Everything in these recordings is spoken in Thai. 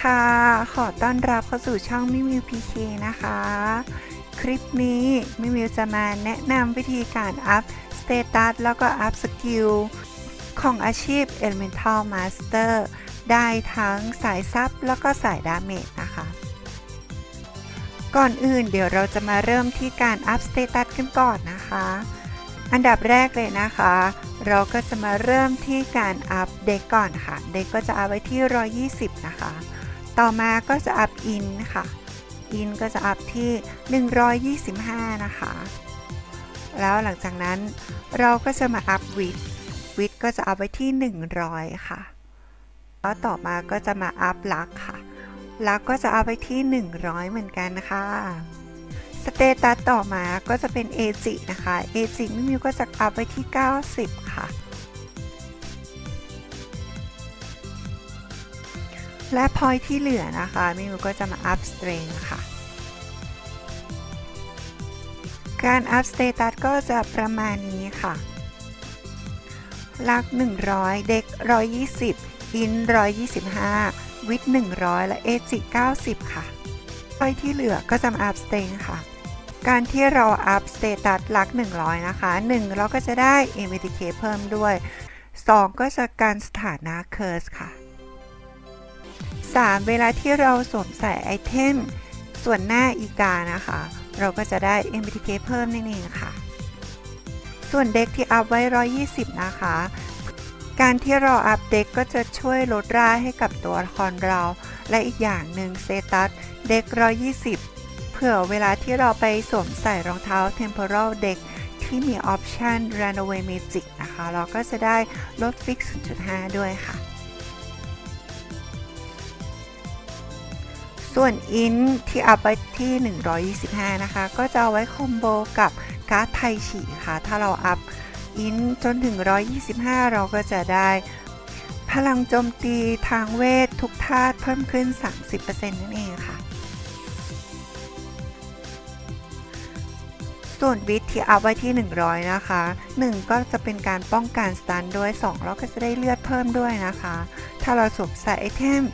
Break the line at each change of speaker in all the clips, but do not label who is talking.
ค่ะ ขอต้อนรับเข้าสู่ช่องมิมิวพีเคนะคะ คลิปนี้มิมิวจะมาแนะนำวิธีการอัพสเตตัสแล้วก็อัพสกิลของอาชีพ Elemental Master ได้ทั้งสายซับแล้วก็สายดาเมจนะคะ ก่อนอื่นเดี๋ยวเราจะมาเริ่มที่การอัพสเตตัสกันก่อนนะคะ อันดับแรกเลยนะคะ เราก็จะมาเริ่มที่การอัพเด็กก่อนค่ะ เด็กก็จะอัพไว้ที่ 120 นะคะ ต่อมาก็จะอัพอินค่ะ อินก็จะอัพที่ 125 นะคะ แล้วหลังจากนั้นเราก็จะมาอัพวิดวิดก็จะอัพไว้ที่ 100 ค่ะ แล้วต่อมาก็จะมาอัพลักค่ะ ลักก็จะอัพไว้ที่ 100 เหมือนกันนะคะสเตตัสต่อมาก็จะเป็นเอจินะคะเอจิมิมิวก็จะอัพไว้ที่ 90 ค่ะ และพอยที่เหลือนะคะมิมิวก็จะมาอัพสเตร g ค่ะ การอัพสเตตัสก็จะประมาณนี้ค่ะลัก 100 เด็ก 120 อิน 125 วิท 100 และเอจิ90 ค่ะพอยที่เหลือก็จะมาอัพสเต g ค่ะ การที่เราอัพสเตตัสลัก 100 นะคะ 1 เราก็จะได้ MTK เพิ่มด้วย 2 ก็จะการสถานะเคิร์สค่ะ 3 เวลาที่เราสวมใส่ไอเทมส่วนหน้าอีกานะคะ เราก็จะได้ MTK เพิ่มนั่นเองค่ะ ส่วนเด็กที่อัพไว้ 120 นะคะ การที่เราอัพเด็กก็จะช่วยลดราให้กับตัวละครเรา และอีกอย่างหนึ่งเตตัสเด็ก 120 เผื่อเวลาที่เราไปสวมใส่รองเท้า Temporal Deck ที่มีออปชัน Runaway Magic นะคะ เราก็จะได้ลด Fix 0.5 ด้วยค่ะ ส่วนอินที่อัพไว้ที่ 125 นะคะ ก็จะเอาไว้คอมโบกับการ์ดไทฉีค่ะ ถ้าเราอัพอินจนถึง 125 เราก็จะได้ พลังโจมตีทางเวททุกธาตุเพิ่มขึ้น 30%นั่นเองค่ะ ส่วนวิทที่อัพไว้ที่ 100 นะคะ 1 ก็จะเป็นการป้องกันสตันด้วย 2 เราก็จะได้เลือดเพิ่มด้วยนะคะ ถ้าเราสวมใส่ไอเทม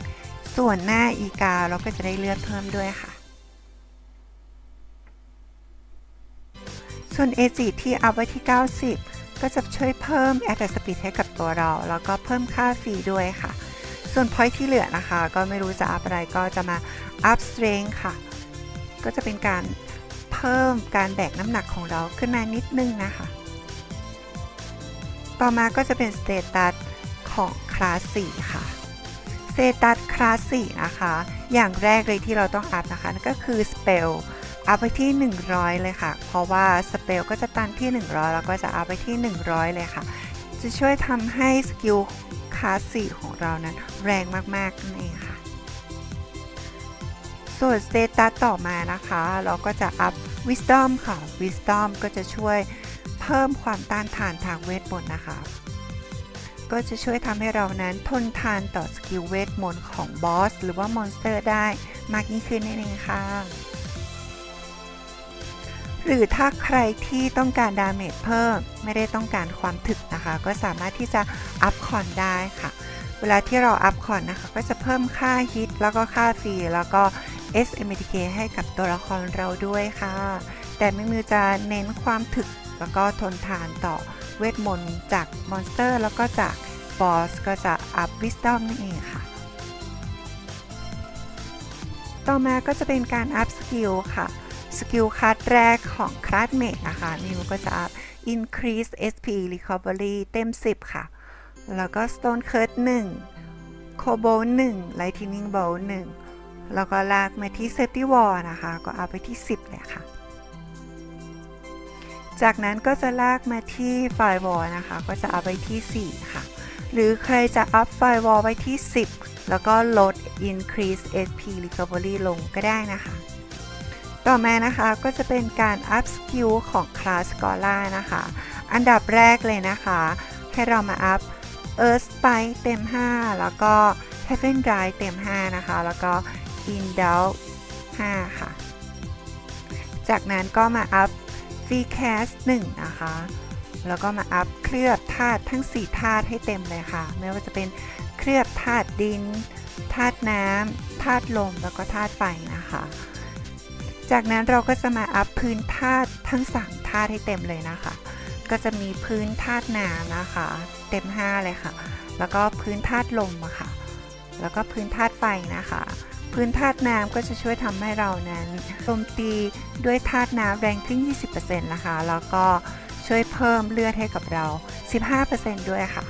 ส่วนหน้าอีกาเราก็จะได้เลือดเพิ่มด้วยค่ะ ส่วน A4 ที่เอัพไว้ที่ 90 ก็จะช่วยเพิ่ม Attack Speed ให้กับตัวเรา แล้วก็เพิ่มค่าฟรีด้วยค่ะ ส่วน Point ที่เหลือนะคะ ก็ไม่รู้จะอัพอะไรก็จะมาอัพ Strength ค่ะ ก็จะเป็นการเพิ่มการแบกน้ำหนักของเราขึ้นมานิดนึงนะคะ ต่อมาก็จะเป็น Status ของคลาส4ค่ะ เตตัสคลาส4นะคะ อย่างแรกเลยที่เราต้องอัพนะคะนั่นก็คือ Spell อัพไปที่ 100 เลยค่ะ เพราะว่า Spell ก็จะตันที่ 100 แล้วก็จะอัพไปที่ 100 เลยค่ะ จะช่วยทำให้สกิลคลาส4ของเรานั้นแรงมากๆนั่นเองค่ะ ส่วนสเตตัสต่อมานะคะ เราก็จะอัพ Wisdom ค่ะ Wisdom ก็จะช่วยเพิ่มความต้านทานทางเวทมนต์นะคะ ก็จะช่วยทำให้เรานั้นทนทานต่อสกิลเวทมนต์ของบอส หรือว่ามอนสเตอร์ได้มากยิ่งขึ้นนั่นเองค่ะ หรือถ้าใครที่ต้องการดาเมจเพิ่ม ไม่ได้ต้องการความถึกนะคะ ก็สามารถที่จะอัพคอนได้ค่ะ เวลาที่เราอัพคอนนะคะ ก็จะเพิ่มค่าฮิตแล้วก็ค่าฟรีแล้วก็ SMTK ให้กับตัวละครเราด้วยค่ะ แต่ไม่มือจะเน้นความถึกแล้วก็ทนทานต่อ เวทมนต์จากมอนสเตอร์ แล้วก็จากบอสก็จะอัพวิสตอมนั่นเองค่ะ ต่อมาก็จะเป็นการอัพสกิลค่ะ สกิลคัดแรกของคลาสเมทนะคะนิวก็จะอัพ increase SP recovery เต็ม 10 ค่ะ แล้วก็ stone curse 1 cobalt 1 lightning bolt 1 แล้วก็ลากมาที่ safety wall นะคะ ก็เอาไปที่ 10 เลยค่ะ จากนั้นก็จะลากมาที่ firewall นะคะ ก็จะเอาไปที่ 4 ค่ะ หรือใครจะอัพ firewall ไว้ที่ 10 แล้วก็ลด increase SP recovery ลงก็ได้นะคะ ต่อมานะคะก็จะเป็นการอัพสกิลของคลาสกอล่านะคะ อันดับแรกเลยนะคะ ให้เรามาอัพ Earth Spike เต็ม 5 แล้วก็ Heaven Drive เต็ม 5 นะคะ แล้วก็ indel 5ค่ะ จากนั้นก็มาอัพ Free Cast 1 นะคะ แล้วก็มาอัพเคลือบธาตุทั้ง 4 ธาตุให้เต็มเลยค่ะ ไม่ว่าจะเป็นเคลือบธาตุดิน ธาตุน้ำธาตุลม แล้วก็ธาตุไฟนะคะ จากนั้นเราก็จะมาอัพพื้นธาตุทั้ง 3 ธาตุให้เต็มเลยนะคะ ก็จะมีพื้นธาตุน้ำนะคะ เต็ม 5 เลยค่ะ แล้วก็พื้นธาตุลมอะค่ะ แล้วก็พื้นธาตุไฟนะคะ พื้นธาตุน้ำก็จะช่วยทำให้เรานั้นโจมตีด้วยธาตุน้ำแรงขึ้น 20%นะคะ แล้วก็ช่วยเพิ่มเลือดให้กับเรา 15%ด้วยค่ะ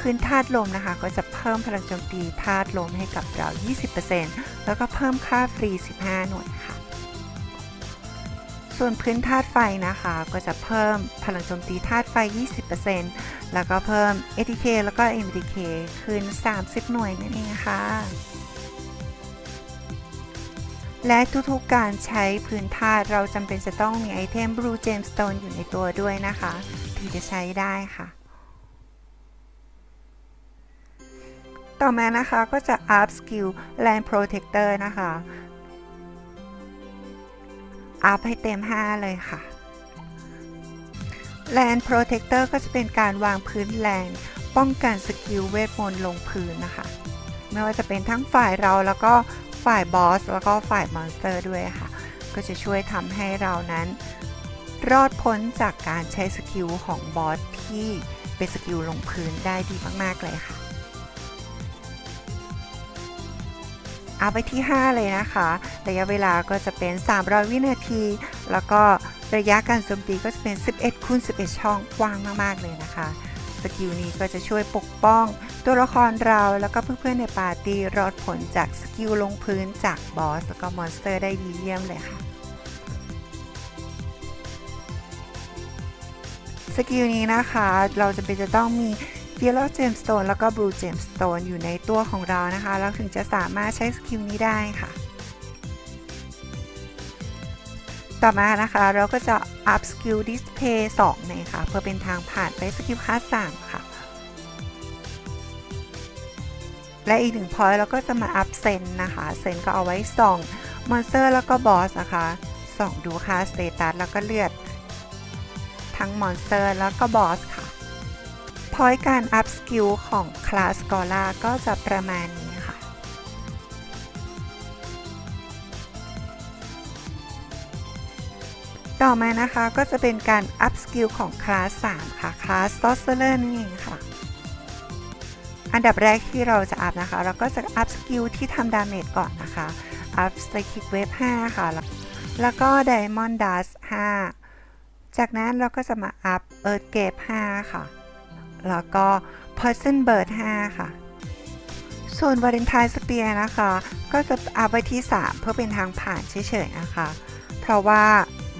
พื้นธาตุลมนะคะ ก็จะเพิ่มพลังโจมตีธาตุลมให้กับเรา 20%แล้วก็เพิ่มค่าฟรี 15 หน่วยค่ะ ส่วนพื้นธาตุไฟนะคะ ก็จะเพิ่มพลังโจมตีธาตุไฟ 20%แล้วก็เพิ่ม ATK แล้วก็ MDK ขึ้น 30 หน่วยนั่นเองค่ะ และทุกๆการใช้พื้นธาตุเราจำเป็นจะต้องมีไอเทม Blue Gemstone อยู่ในตัวด้วยนะคะ ถึงจะใช้ได้ค่ะต่อมานะคะก็จะ up skill land protector นะคะ อัพให้เต็ม 5 เลยค่ะ land protector ก็จะเป็นการวางพื้นแรงป้องกันสกิลเวทมนต์ลงพื้นนะคะ ไม่ว่าจะเป็นทั้งฝ่ายเราแล้วก็ฝ่ายบอส แล้วก็ฝ่ายมอนสเตอร์ด้วยค่ะ ก็จะช่วยทำให้เรานั้น รอดพ้นจากการใช้สกิลของบอสที่เป็นสกิลลงพื้นได้ดีมาก ๆ เลยค่ะ เอาไปที่ 5 เลยนะคะ ระยะเวลาก็จะเป็น 300 วินาที แล้วก็ระยะการโจมตีก็จะเป็น 11คูณ11 ช่องกว้างมากๆเลยนะคะสกิลนี้ก็จะช่วยปกป้องตัวละครเราแล้วก็เพื่อนๆในปาร์ตี้รอดผลจากสกิลลงพื้นจากบอสแล้วก็มอนสเตอร์ได้ดีเยี่ยมเลยค่ะ สกิลนี้นะคะ เราจะเป็นจะต้องมี Yellow Gemstone แล้วก็ Blue Gemstone อยู่ในตัวของเรานะคะ เราถึงจะสามารถใช้สกิลนี้ได้ค่ะ ต่อมานะคะเราก็จะ up skill display 2เลยค่ะเพื่อเป็นทางผ่านไปสกิลคลาส3ค่ะ และอีกหนึ่ง point เราก็จะมา up sen นะคะเซนก็เอาไว้ส่องมอนสเตอร์แล้วก็บอสนะคะส่องดูค่าสเตตัสแล้วก็เลือด ทั้งมอนสเตอร์แล้วก็บอสค่ะ พอยต์การ up skill ของคลาสกอล่าก็จะประมาณนี้ค่ะ ต่อมานะคะก็จะเป็นการ up skill ของคลาส 3 ค่ะ คลาส sorcerer นั่นเองค่ะ อันดับแรกที่เราจะอัพนะคะ เราก็จะอัพสกิลที่ทำดาเมจก่อนนะคะ อัพสไตคิกเวฟ5ค่ะ แล้วก็ Diamond Dust 5จากนั้นเราก็จะมาอัพ Earth Gate 5ค่ะ แล้วก็ Poison Bird 5 ค่ะ ส่วน Valentine Spear นะคะ ก็จะอัพไวที่ 3 เพื่อเป็นทางผ่านเฉยๆนะคะ เพราะว่า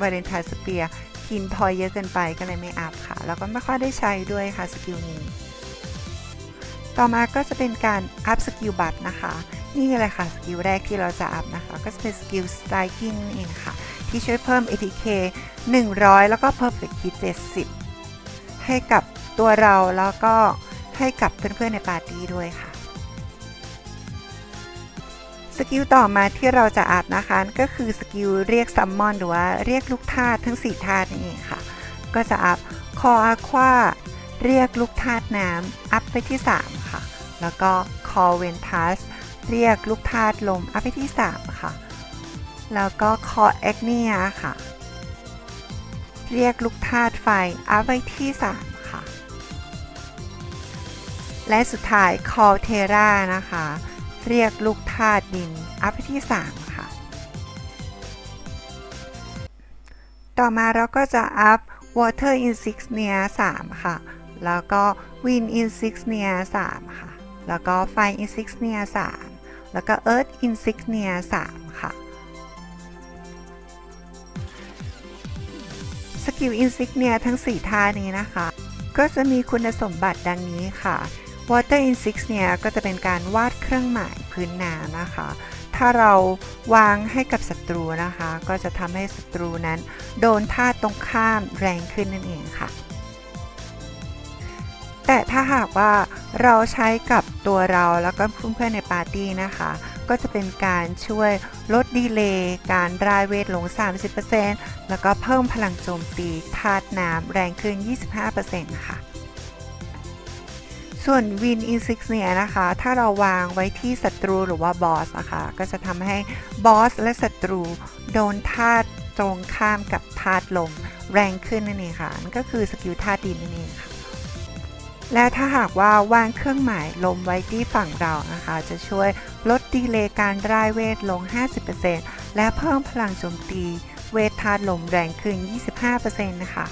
Valentine Spear กินพอยเยอะเกินไปก็เลยไม่อัพค่ะ แล้วก็ไม่ค่อยได้ใช้ด้วยค่ะสกิลนี้ ต่อมาก็จะเป็นการอัพสกิลบัตนะคะ นี่เลยค่ะสกิลแรกที่เราจะอัพนะคะ ก็จะเป็นสกิล striking นั่นเองค่ะ ที่ช่วยเพิ่ม ATK 100 แล้วก็ perfect hit 70 ให้กับ ตัวเราแล้วก็ให้กับเพื่อนๆในปาร์ตี้ด้วยค่ะ สกิลต่อมาที่เราจะอัพนะคะ ก็คือสกิลเรียกซัมมอนหรือว่าเรียกลูกธาตุทั้ง 4 ธาตุนั่เองค่ะ ก็จะอัพคออาควาเรียกลูกธาตุน้ำอัพไปที่ 3 ค่ะ แล้วก็ Call Ventus เรียกลูกธาตุลมอัพไปที่ 3 ค่ะ แล้วก็ Call Agnia ค่ะ เรียกลูกธาตุไฟอัพไปที่ 3 และสุดท้าย Call Terra นะคะ เรียกลูกธาตุดิน อัพที่ 3 ค่ะ ต่อมาเราก็จะอัพ Water Insignia 3ค่ะ แล้วก็ Wind Insignia 3ค่ะ แล้วก็ Fire Insignia 3แล้วก็ Earth Insignia 3ค่ะสกิล Insignia ทั้ง 4 ท่านี้นะคะ ก็จะมีคุณสมบัติดังนี้ค่ะ Water Insignia ก็จะเป็นการวาดเครื่องหมายพื้นน้ำนะคะ ถ้าเราวางให้กับศัตรูนะคะ ก็จะทำให้ศัตรูนั้น โดนท่าตรงข้ามแรงขึ้นนั่นเองค่ะ แต่ถ้าหากว่าเราใช้กับตัวเราแล้วก็เพื่อนๆในปาร์ตี้นะคะ ก็จะเป็นการช่วยลดดีเลย์การรายเวทลง 30%แล้วก็เพิ่มพลังโจมตีธาตุน้ำแรงขึ้น 25%ค่ะ ส่วน Win in Six เนี่ยนะคะ ถ้าเราวางไว้ที่ศัตรูหรือว่าบอสนะคะ ก็จะทำให้บอสและศัตรูโดนธาตุตรงข้ามกับธาตุลมแรงขึ้นนั่นเองค่ะนั่นก็คือสกิลธาตุดินนั่นเองค่ะ และถ้าหากว่าวางเครื่องหมายลมไว้ที่ฝั่งเรานะคะ จะช่วยลดดีเลย์การร่ายเวทลง 50%และเพิ่มพลังโจมตีเวทธาตุลมแรงขึ้น 25%นะคะ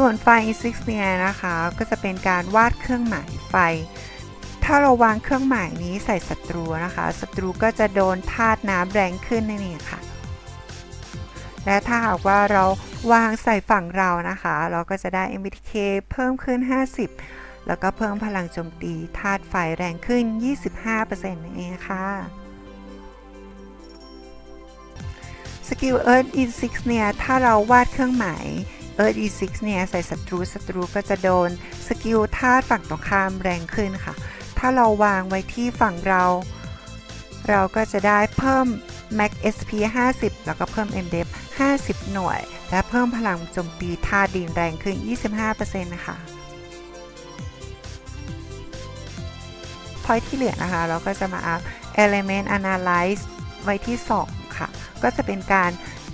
ส่วนไฟ Six เนี่ยนะคะก็จะเป็นการวาดเครื่องหมายไฟ ถ้าเราวางเครื่องหมายนี้ใส่ศัตรูนะคะศัตรูก็จะโดนธาตุน้ำแรงขึ้นนั่นเองค่ะ และถ้าหากว่าเราวางใส่ฝั่งเรานะคะ เราก็จะได้ MBTK เพิ่มขึ้น 50 แล้วก็เพิ่มพลังโจมตีธาตุไฟแรงขึ้น 25%นั่นเองค่ะสกิล Earth in Six เนี่ย ถ้าเราวาดเครื่องหมาย Earth in Six เนี่ยใส่ศัตรูศัตรูก็จะโดนสกิลธาตุฝั่งตรงข้ามแรงขึ้นค่ะ ถ้าเราวางไว้ที่ฝั่งเรา เราก็จะได้เพิ่ม Max SP 50 แล้วก็เพิ่ม MDF 50 หน่วย และเพิ่มพลังโจมตีธาตุดินแรงขึ้น 25%นะคะพอยที่เหลือนะคะ เราก็จะมาอัพ Element Analyze ไว้ที่ 2 ค่ะ ก็จะเป็นการ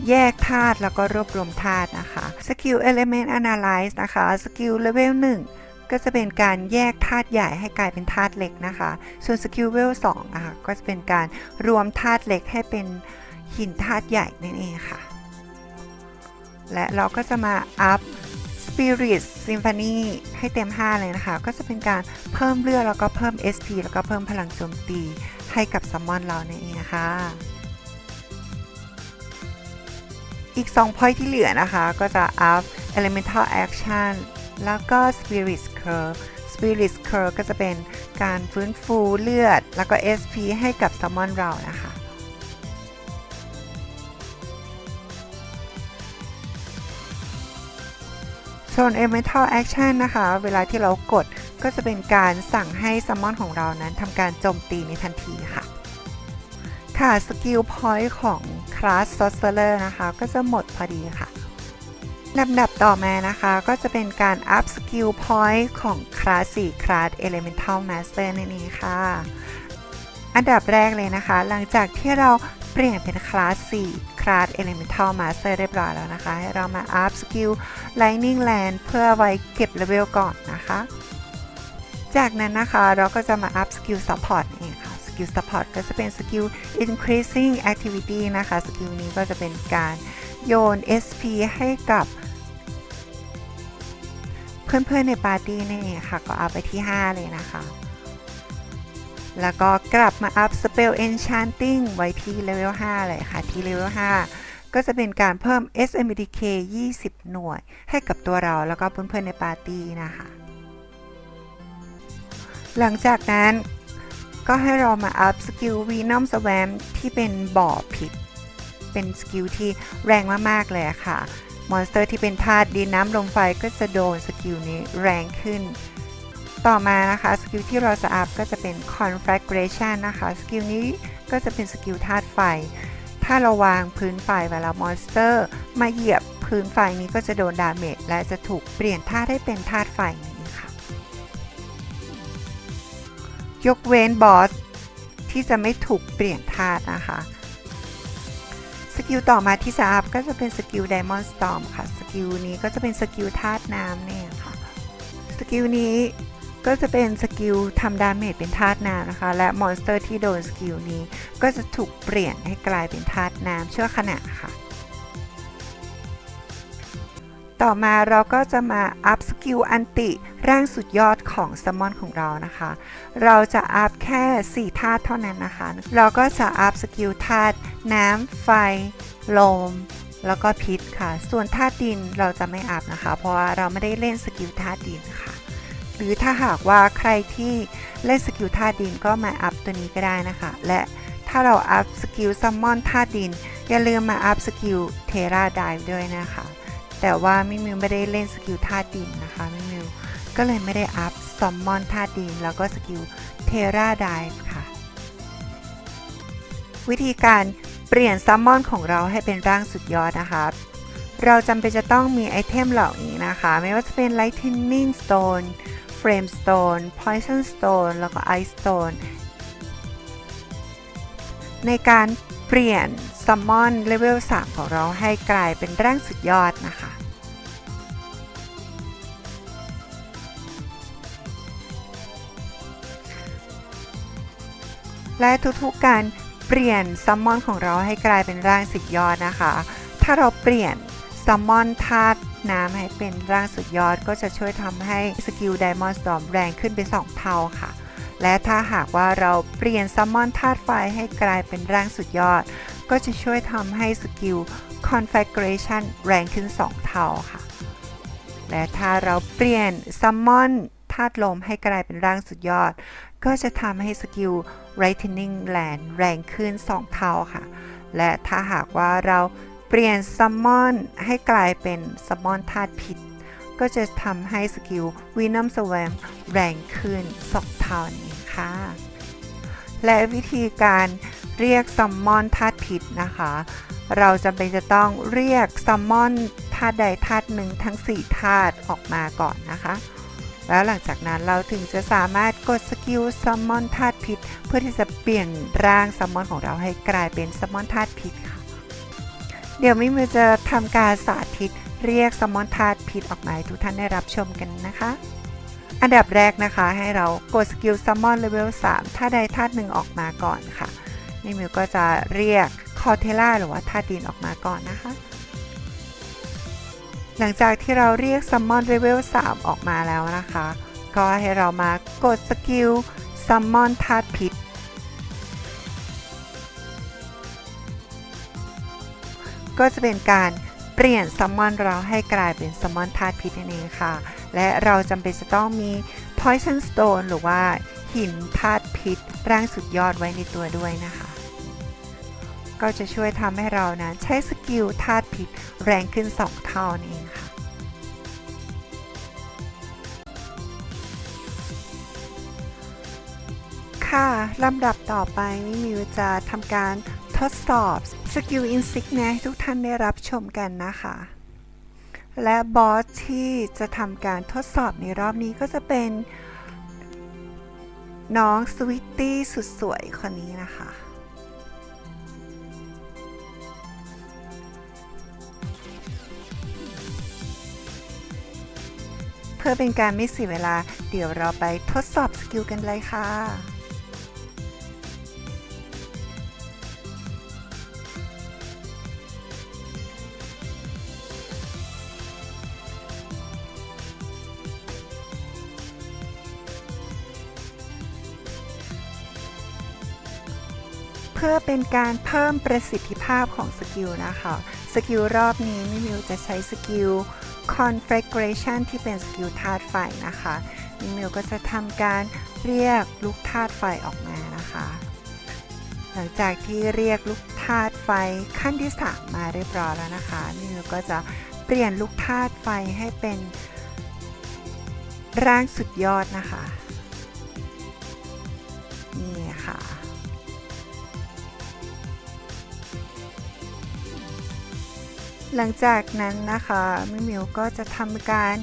แยกธาตุแล้วก็รวบรวมธาตุนะคะสกิล Element Analyze นะคะสกิล Level 1 ก็จะเป็นการแยกธาตุใหญ่ให้กลายเป็นธาตุเล็กนะคะ ส่วนสกิล Level 2นะคะก็จะเป็นการรวมธาตุเล็กให้เป็นหินธาตุใหญ่นั่นเองค่ะ และเราก็จะมาอัพ Spirit Symphony ให้เต็ม 5 เลยนะคะ ก็จะเป็นการเพิ่มเลือดแล้วก็เพิ่ม SP แล้วก็เพิ่มพลังโจมตีให้กับซัมมอนเรานั่นเองค่ะ อีก 2 point ที่เหลือนะคะ ก็จะ up elemental action แล้วก็ spirit curve spirit curve ก็จะเป็นการฟื้นฟูเลือด แล้วก็ SP ให้กับซัมมอนเรานะคะส่วน elemental action นะคะ เวลาที่เรากดก็จะเป็นการสั่งให้ซัมมอนของเรานั้นทำการโจมตีในทันทีค่ะ ค่ะสกิลพอยต์ของคลาส Sorcerer นะคะ ก็จะหมดพอดีค่ะลำดับต่อมานะคะ ก็จะเป็นการอัพสกิลพอยต์ของคลาส4คลาส Elemental Master นั่นเองค่ะ อันดับแรกเลยนะคะ หลังจากที่เราเปลี่ยนเป็นคลาส4คลาส Elemental Master เรียบร้อยแล้วนะคะให้เรามาอัพสกิล Lightning Land เพื่อไว้เก็บเลเวลก่อนนะคะ จากนั้นนะคะเราก็จะมาอัพสกิล Support นี่เองค่ะ กิล Support ก็จะเป็นสกิล Increasing Activity นะคะสกิลนี้ก็จะเป็นการโยน SP ให้กับเพื่อนๆในปาร์ตี้นี่เองค่ะ ก็เอัพไปที่ 5 เลยนะคะ แล้วก็กลับมาอัพ Spell Enchanting ไว้ที่เลเวล 5 เลยค่ะ ที่เลเวล 5 ก็จะเป็นการเพิ่ม SMDK 20 หน่วย ให้กับตัวเราแล้วก็เพื่อนๆในปาร์ตี้นะคะ หลังจากนั้น ก็ให้เรามาอัพสกิล Venom Swamp ที่เป็นบ่อพิษ เป็นสกิลที่แรงมากๆเลยค่ะ มอนสเตอร์ที่เป็นธาตุดินน้ำลมไฟก็จะโดนสกิลนี้แรงขึ้น ต่อมานะคะสกิลที่เราจะอัพก็จะเป็น Conflagration นะคะสกิลนี้ก็จะเป็นสกิลธาตุไฟ ถ้าเราวางพื้นไฟเวลามอนสเตอร์ มาเหยียบพื้นไฟนี้ก็จะโดนดาเมจและจะถูกเปลี่ยนธาตุให้เป็นธาตุไฟนี้ ยกเว้นบอสที่จะไม่ถูกเปลี่ยนธาตุนะคะสกิลต่อมาที่จะอัพก็จะเป็นสกิล Diamond Storm ค่ะสกิลนี้ก็จะเป็นสกิลธาตุน้ำเนี่ยค่ะสกิลนี้ก็จะเป็นสกิลทำดาเมจเป็นธาตุน้ำนะคะ และมอนสเตอร์ที่โดนสกิลนี้ ก็จะถูกเปลี่ยนให้กลายเป็นธาตุน้ำชั่วขณะค่ะ ต่อมาเราก็จะมาอัพสกิลอันติร่างสุดยอดของซัมมอนของเรานะคะ เราจะอัพแค่ 4 ธาตุเท่านั้นนะคะ เราก็จะอัพสกิลธาตุน้ำไฟ ลม แล้วก็พิษค่ะ ส่วนธาตุดินเราจะไม่อัพนะคะ เพราะว่าเราไม่ได้เล่นสกิลธาตุดินค่ะ หรือถ้าหากว่าใครที่เล่นสกิลธาตุดินก็มาอัพตัวนี้ก็ได้นะคะ และถ้าเราอัพสกิลซัมมอนธาตุดิน อย่าลืมมาอัพสกิลเทราไดฟ์ด้วยนะคะ แต่ว่ามิมิวไม่ได้เล่นสกิลธาตุดินนะคะมิมิวก็เลยไม่ได้อัพซัมมอนธาตุดินแล้วก็สกิลเทราไดฟ์ค่ะ วิธีการเปลี่ยนซัมมอนของเราให้เป็นร่างสุดยอดนะคะ เราจำเป็นจะต้องมีไอเทมเหล่านี้นะคะ ไม่ว่าจะเป็น Lightning Stone Frame Stone Poison Stone แล้วก็ Ice Stone ในการเปลี่ยน Summon Level 3ของเราให้กลายเป็นร่างสุดยอดนะคะ และทุกๆการเปลี่ยนซัมมอนของเราให้กลายเป็นร่างสุดยอดนะคะ ถ้าเราเปลี่ยนซัมมอนธาตุน้ำให้เป็นร่างสุดยอด ก็จะช่วยทำให้สกิลไดมอนด์สตอมแรงขึ้นเป็น 2 เท่าค่ะ และถ้าหากว่าเราเปลี่ยนซัมมอนธาตุไฟให้กลายเป็นร่างสุดยอด ก็จะช่วยทำให้สกิล configuration แรงขึ้น 2 เท่าค่ะ และถ้าเราเปลี่ยนซัมมอนธาตุลมให้กลายเป็นร่างสุดยอด ก็จะทำให้สกิล Lightning Land แรงขึ้น 2 เท่าค่ะ และถ้าหากว่าเราเปลี่ยนซัมมอนให้กลายเป็นซัมมอนธาตุพิษ ก็จะทำให้สกิล Venom Swarm แรงขึ้น2เท่านี้ค่ะ และวิธีการเรียกซัมมอนธาตุพิษนะคะ เราจำเป็นจะต้องเรียกซัมมอนธาตุใดธาตุหนึ่งทั้ง 4 ธาตุออกมาก่อนนะคะ แล้วหลังจากนั้นเราถึงจะสามารถกดสกิลซัมมอนธาตุพิษ เพื่อที่จะเปลี่ยนร่างซัมมอนของเราให้กลายเป็นซัมมอนธาตุพิษค่ะ เดี๋ยวมิมือจะทำการสาธิต เรียกซัมมอนธาตุพิษออกมาให้ทุกท่านได้รับชมกันนะคะ อันดับแรกนะคะให้เรากดสกิลซัมมอนเลเวล3ธาใดธาตุหนึ่งออกมาก่อนค่ะมิมิวก็จะเรียกคอเทล่าหรือว่าธาตุดินออกมาก่อนนะคะ หลังจากที่เราเรียก Summon Level 3ออกมาแล้วนะคะ ก็ให้เรามากดสกิล Summon ธาตุพิษก็จะเป็นการ เปลี่ยน Summon เราให้กลายเป็น Summon ธาตุพิษนั่นเองค่ะ และเราจำเป็นจะต้องมี Poison Stone หรือว่าหินธาตุพิษร่างสุดยอดไว้ในตัวด้วยนะคะ ก็จะช่วยทำให้เรานั้นใช้สกิลธาตุพิษแรงขึ้น 2 เท่านั่นเองค่ะค่ะลำดับต่อไปมิวจะทำการทดสอบ สกิลอินซิกให้ทุกท่านได้รับชมกันนะคะ และบอสที่จะทำการทดสอบในรอบนี้ก็จะเป็น น้องสวิตตี้สุดสวยคนนี้นะคะเพื่อเป็นการไม่เสียเวลา เดี๋ยวเราไปทดสอบสกิลกันเลยค่ะ พื่อเป็นการเพิ่มประสิทธิภาพของสกิลนะคะสกิลรอบนี้มิมิวจะใช้สกิล configuration ที่เป็นสกิลธาตุไฟนะคะมิมิวก็จะทำการเรียกลูกธาตุไฟออกมานะคะ หลังจากที่เรียกลูกธาตุไฟขั้นที่3มาเรียบร้อยแล้วนะคะมิมิวก็จะเปลี่ยนลูกธาตุไฟให้เป็นร่างสุดยอดนะคะ นี่ค่ะ หลังจากนั้นนะคะมิมิวก็จะทำการ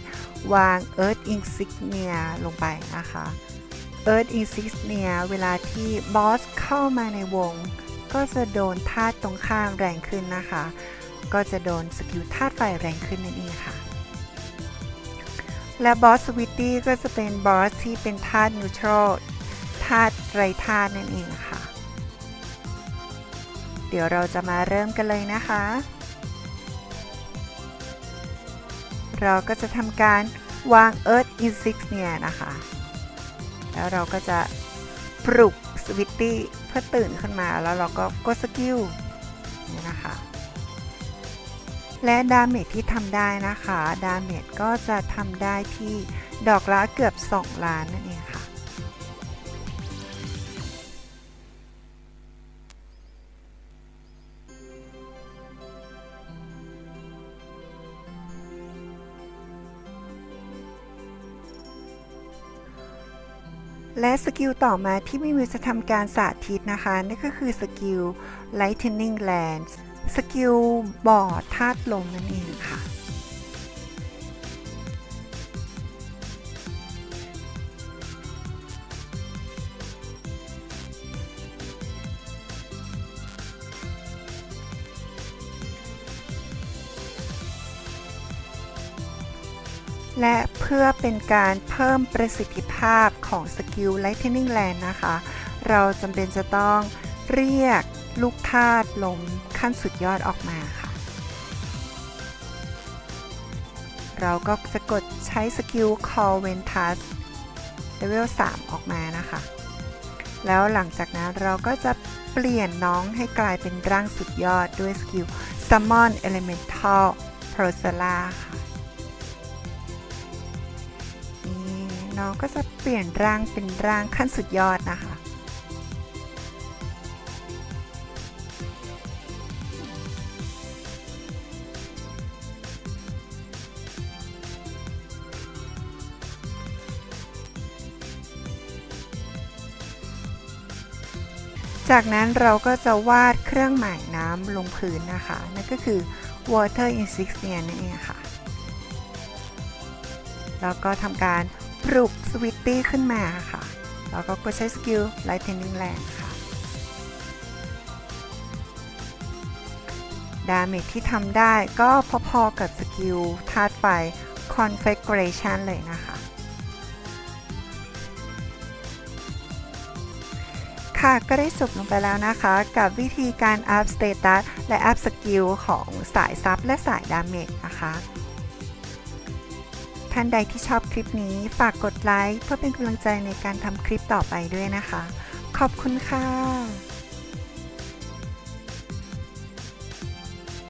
วาง Earth Insignia ลงไปนะคะ Earth Insignia เวลาที่บอสเข้ามาในวง ก็จะโดนธาตุตรงข้ามแรงขึ้นนะคะ ก็จะโดนสกิลธาตุไฟแรงขึ้นนั่นเองค่ะ และบอสสวิตตี้ก็จะเป็นบอสที่เป็นธาตุนิวทรัลธาตุไรธาตุนั่นเองค่ะ เดี๋ยวเราจะมาเริ่มกันเลยนะคะ เราก็จะทำการวาง Earth in Six เนี่ยนะคะ แล้วเราก็จะปลุกสวิตตี้เพื่อตื่นขึ้นมาแล้วเราก็กดสกิลนี่นะคะ และดาเมจที่ทำได้นะคะ ดาเมจก็จะทำได้ที่ดอกละเกือบ 2 ล้านนั่นเอง และสกิลต่อมาที่มิมิวจะทำการสาธิตนะคะ นั่นก็คือสกิล Lightning Lance สกิลบอร์ดธาตุลมนั่นเองค่ะ และเพื่อเป็นการเพิ่มประสิทธิภาพของสกิล Lightning Land นะคะ เราจำเป็นจะต้องเรียกลูกธาตุลมขั้นสุดยอดออกมาค่ะ เราก็จะกดใช้สกิล Call Ventus Level 3ออกมานะคะ แล้วหลังจากนั้นเราก็จะเปลี่ยนน้องให้กลายเป็นร่างสุดยอดด้วยสกิล Summon Elemental p r o s e l a ค่ะ น้องก็จะเปลี่ยนร่างเป็นร่างขั้นสุดยอดนะคะ จากนั้นเราก็จะวาดเครื่องหมายน้ำลงพื้นนะคะ นั่นก็คือ water insignia นั่นเองค่ะแล้วก็ทำการ ปลุกสวิตตี้ขึ้นมาค่ะ แล้วก็กดใช้สกิล Lightning Land ค่ะ ดาเมจที่ทำได้ก็พอๆกับสกิลธาตุไฟ Configuration เลยนะคะ ค่ะก็ได้จบลงไปแล้วนะคะ กับวิธีการอัพสเตตัสและอัพสกิลของสายซับและสายดาเมจนะคะ ท่านใดที่ชอบคลิปนี้ฝากกดไลค์เพื่อเป็นกำลังใจในการทำคลิปต่อไปด้วยนะคะ ขอบคุณค่ะ